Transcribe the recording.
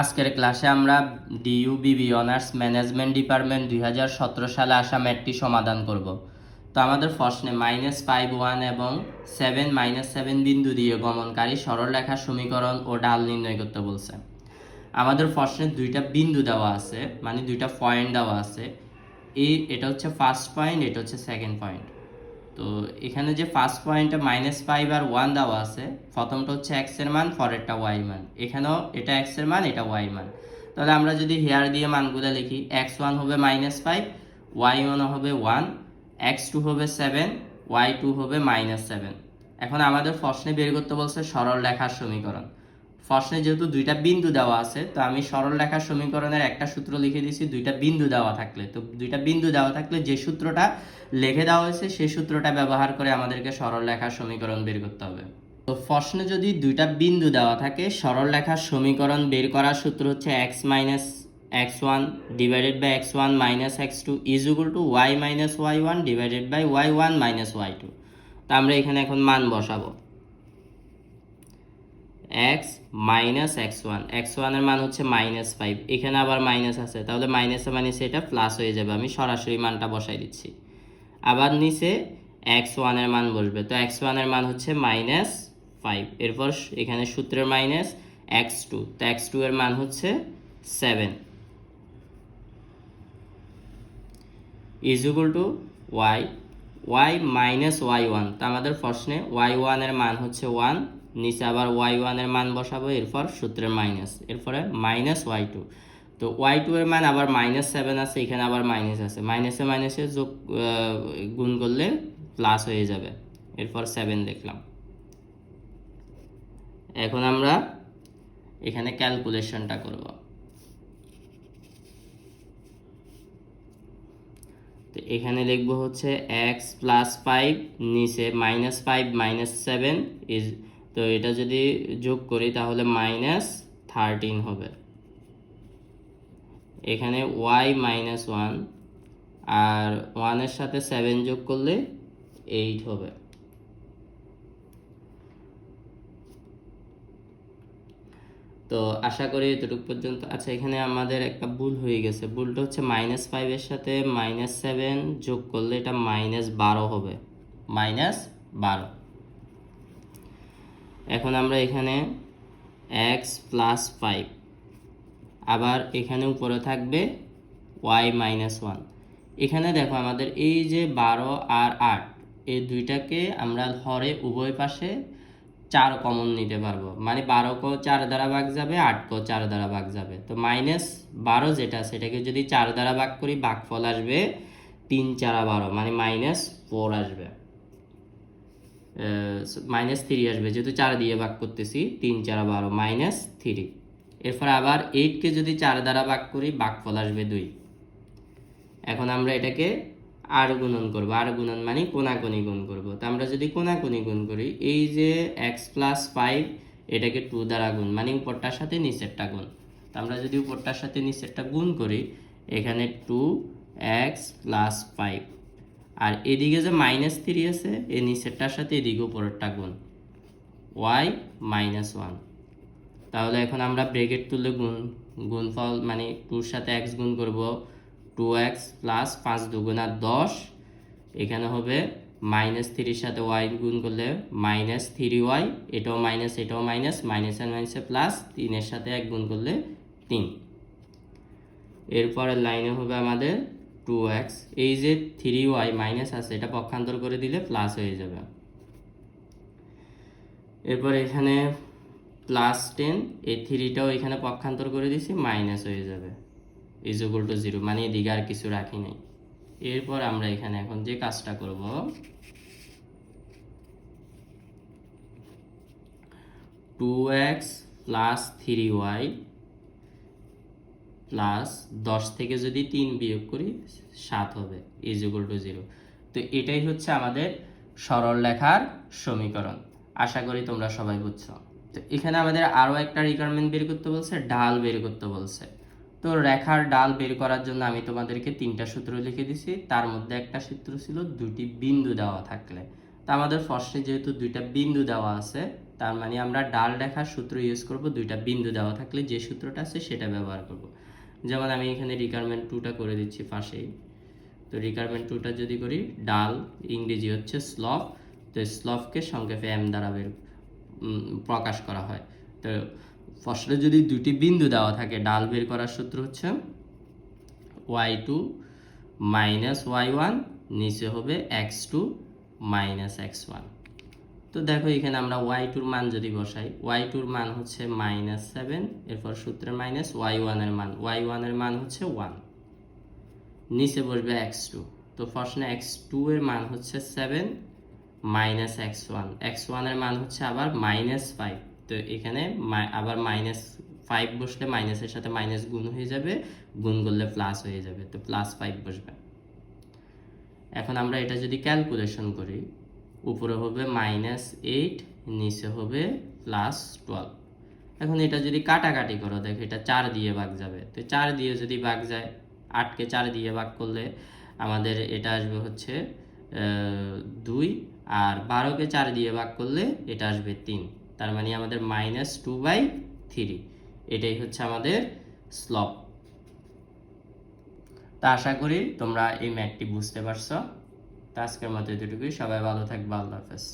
আজকের ক্লাসে আমরা ডিইউ বিবি অনার্স ম্যানেজমেন্ট ডিপার্টমেন্ট দুই হাজার সতেরো সালে আসা ম্যাটটি সমাধান করব। তো আমাদের প্রশ্নে মাইনাস ফাইভ ওয়ান এবং সেভেন মাইনাস সেভেন বিন্দু দিয়ে গমনকারী সরলরেখার সমীকরণ ও ডাল নির্ণয় করতে বলছে। আমাদের প্রশ্নে দুইটা বিন্দু দেওয়া আছে মানে দুইটা পয়েন্ট দেওয়া আছে। এই এটা হচ্ছে ফার্স্ট পয়েন্ট এটা হচ্ছে সেকেন্ড পয়েন্ট তো এখানে যে ফার্স্ট পয়েন্টে মাইনাস ফাইভ আর ওয়ান দেওয়া আছে, প্রথমটা হচ্ছে এক্সের মান, পরেরটা ওয়াই মান। এখানেও এটা এক্সের মান, এটা ওয়াই মান। তাহলে আমরা যদি হেয়ার দিয়ে মানগুলো লিখি এক্স ওয়ান হবে মাইনাস ফাইভ ওয়াই ওয়ান হবে ওয়ান এক্স টু হবে সেভেন ওয়াই টু হবে মাইনাস সেভেন এখন আমাদের প্রশ্নে বের করতে বলছে সরল রেখার সমীকরণ। প্রশ্নে যেহেতু দুইটা বিন্দু দেওয়া আছে, তো আমি সরল রেখার সমীকরণের একটা সূত্র লিখে দিয়েছি, দুইটা বিন্দু দেওয়া থাকলে। তো দুইটা বিন্দু দেওয়া থাকলে যে সূত্রটা লিখে দেওয়া হয়েছে, সেই সূত্রটা ব্যবহার করে আমাদেরকে সরল রেখার সমীকরণ বের করতে হবে। তো প্রশ্নে যদি দুইটা বিন্দু দেওয়া থাকে, সরল রেখার সমীকরণ বের করার সূত্র হচ্ছে x minus x one divided by x one minus x two is equal to y minus y one divided by y one minus y two তো আমরা এখানে এখন মান বসাবো। X minus x one x ওয়ানের মান হচ্ছে মাইনাস ফাইভ এখানে আবার মাইনাস আছে। তাহলে মাইনাসে মাইনাসে এটা প্লাস হয়ে যাবে। আমি সরাসরি মানটা বসাই দিচ্ছি। আবার নিচে এক্স ওয়ানের মান বসবে। তো এক্স ওয়ানের মান হচ্ছে মাইনাস ফাইভ এরপর এখানে সূত্রের মাইনাস এক্স টু তো এক্স টু এর মান হচ্ছে seven is to y y minus y one তো আমাদের প্রশ্নে ওয়াই ওয়ানের মান হচ্ছে ওয়ান নিচে আবার ওয়াই ওয়ানের মান বসাবো, এরপর সূত্রের মাইনাস এরপরে মাইনাস ওয়াই টু তো ওয়াই টু এর মান আবার মাইনাস সেভেন আছে, এখানে আবার মাইনাস আছে। মাইনাসে মাইনাসে যোগ গুণ করলে প্লাস হয়ে যাবে। এরপর সেভেন লিখলাম এখন আমরা এখানে ক্যালকুলেশনটা করব। তো এখানে লিখব হচ্ছে এক্স প্লাস ফাইভ নিচে minus five minus seven is তো এটা যদি যোগ করি তাহলে মাইনাস থার্টিন হবে। এখানে ওয়াই মাইনাস ওয়ান আর ওয়ানের সাথে সেভেন যোগ করলে এইট হবে। তো আশা করি এতটুকু পর্যন্ত। আচ্ছা এখানে আমাদের একটা ভুল হয়ে গেছে। ভুলটা হচ্ছে মাইনাস ফাইভের সাথে মাইনাস সেভেন যোগ করলে এটা মাইনাস বারো হবে। মাইনাস বারো। এখন আমরা এখানে এক্স প্লাস ফাইভ আবার এখানে উপরে থাকবে ওয়াই মাইনাস ওয়ান এখানে দেখো আমাদের এই যে বারো আর আট, এই দুইটাকে আমরা হরে উভয় পাশে চার কমন নিতে পারব। মানে বারো কো চার দ্বারা ভাগ যাবে, আট কো চার দ্বারা ভাগ যাবে। তো মাইনাস বারো যেটা, সেটাকে যদি চার দ্বারা ভাগ করি ভাগফল আসবে তিন চারা বারো। মানে মাইনাস ফোর আসবে। মাইনাস থ্রি আসবে। যেহেতু চার দিয়ে ভাগ করতেছি, তিন, চার, বারো মাইনাস থ্রি এরপর আবার এইটকে যদি চার দ্বারা ভাগ করি ভাগফল আসবে দুই। এখন আমরা এটাকে আর গুণন করব। আর গুণন মানে কোনাকুনি গুণ করব। তো আমরা যদি কোনাকুনি গুণ করি, এই যে এক্স প্লাস ফাইভ এটাকে টু দ্বারা গুণ মানে উপরটার সাথে নিচেরটা গুণ। তো আমরা যদি উপরটার সাথে নিচেরটা গুণ করি, এখানে টু এক্স প্লাস ফাইভ আর এদিকে যে মাইনাস থ্রি আছে, এই নিচেরটার সাথে এদিকে উপরেরটা গুণ। ওয়াই মাইনাস ওয়ান তাহলে এখন আমরা ব্রেকেট তুলে গুণ, গুণফল মানে টুর সাথে এক্স গুণ করব টু এক্স প্লাস পাঁচ দুগুণা দশ। এখানে হবে মাইনাস থ্রির সাথে ওয়াই গুণ করলে মাইনাস থ্রি ওয়াই এটাও মাইনাস এটাও মাইনাস মাইনাস আর মাইনাসে প্লাস তিনের সাথে এক গুণ করলে তিন। এরপরের লাইনে হবে আমাদের টু এক্স এই যে থ্রি ওয়াই মাইনাস আছে, এটা পক্ষান্তর করে দিলে প্লাস হয়ে যাবে। এরপর এখানে প্লাস টেন এই থ্রিটাও এখানে পক্ষান্তর করে দিছি মাইনাস হয়ে যাবে। ইজ ইকুয়াল টু জিরো মানে এদিকে আর কিছু রাখি নাই। এরপর আমরা এখানে এখন যে কাজটা করব two x plus three y plus দশ থেকে যদি তিন বিয়োগ করি, সাত হবে ইজ ইকুয়াল টু জিরো তো এটাই হচ্ছে আমাদের সরল লেখার সমীকরণ। আশা করি তোমরা সবাই বুঝছ। তো এখানে আমাদের আরও একটা রিকোয়ারমেন্ট বের করতে বলছে, ডাল বের করতে বলছে। তো রেখার ডাল বের করার জন্য আমি তোমাদেরকে তিনটা সূত্র লিখে দিছি। তার মধ্যে একটা সূত্র ছিল, দুটি বিন্দু দেওয়া থাকলে। তো আমাদের ফার্স্টে যেহেতু দুইটা বিন্দু দেওয়া আছে, তার মানে আমরা ডাল রেখার সূত্র ইউজ করব, দুইটা বিন্দু দেওয়া থাকলে যে সূত্রটা আছে সেটা ব্যবহার করব। যেমন আমি এখানে রিকারমেন্ট টুটা করে দিচ্ছি পাশেই। তো রিকারমেন্ট টুটা যদি করি, ডাল, ইংরেজি হচ্ছে স্লফ তো স্লফকে সংক্ষেপে এম দ্বারা বের প্রকাশ করা হয়। তো ফসলে যদি দুটি বিন্দু দেওয়া থাকে, ডাল বের করার সূত্র হচ্ছে y two minus y one নিচে হবে x two minus x one তো দেখো এখানে আমরা ওয়াই টুর মান যদি বসাই ওয়াই টুর মান হচ্ছে মাইনাস সেভেন এরপর সূত্রের মাইনাস ওয়াই ওয়ানের মান ওয়াই ওয়ানের মান হচ্ছে ওয়ান নিচে বসবে এক্স টু তো প্রশ্নে এক্স টু এর মান হচ্ছে seven minus x one x ওয়ানের মান হচ্ছে আবার মাইনাস ফাইভ তো এখানে আবার মাইনাস ফাইভ বসলে মাইনাসের সাথে মাইনাস গুণ হয়ে যাবে, গুণ করলে প্লাস হয়ে যাবে, তো প্লাস ফাইভ বসবে। এখন আমরা এটা যদি ক্যালকুলেশন করি উপরে হবে মাইনাস এইট নিচে হবে প্লাস টুয়েলভ এখন এটা যদি কাটাকাটি করো, দেখো এটা চার দিয়ে ভাগ যাবে। তো চার দিয়ে যদি ভাগ যায় আটকে চার দিয়ে ভাগ করলে আমাদের এটা আসবে হচ্ছে দুই, আর বারোকে চার দিয়ে ভাগ করলে এটা আসবে তিন। তার মানে আমাদের মাইনাস টু বাই থ্রি এটাই হচ্ছে আমাদের স্লপ তা আশা করি তোমরা এই ম্যাথটি বুঝতে পারছ। তো আজকের মতো এতটুকুই সবাই ভালো থাকবে আল্লাহ হাফেজ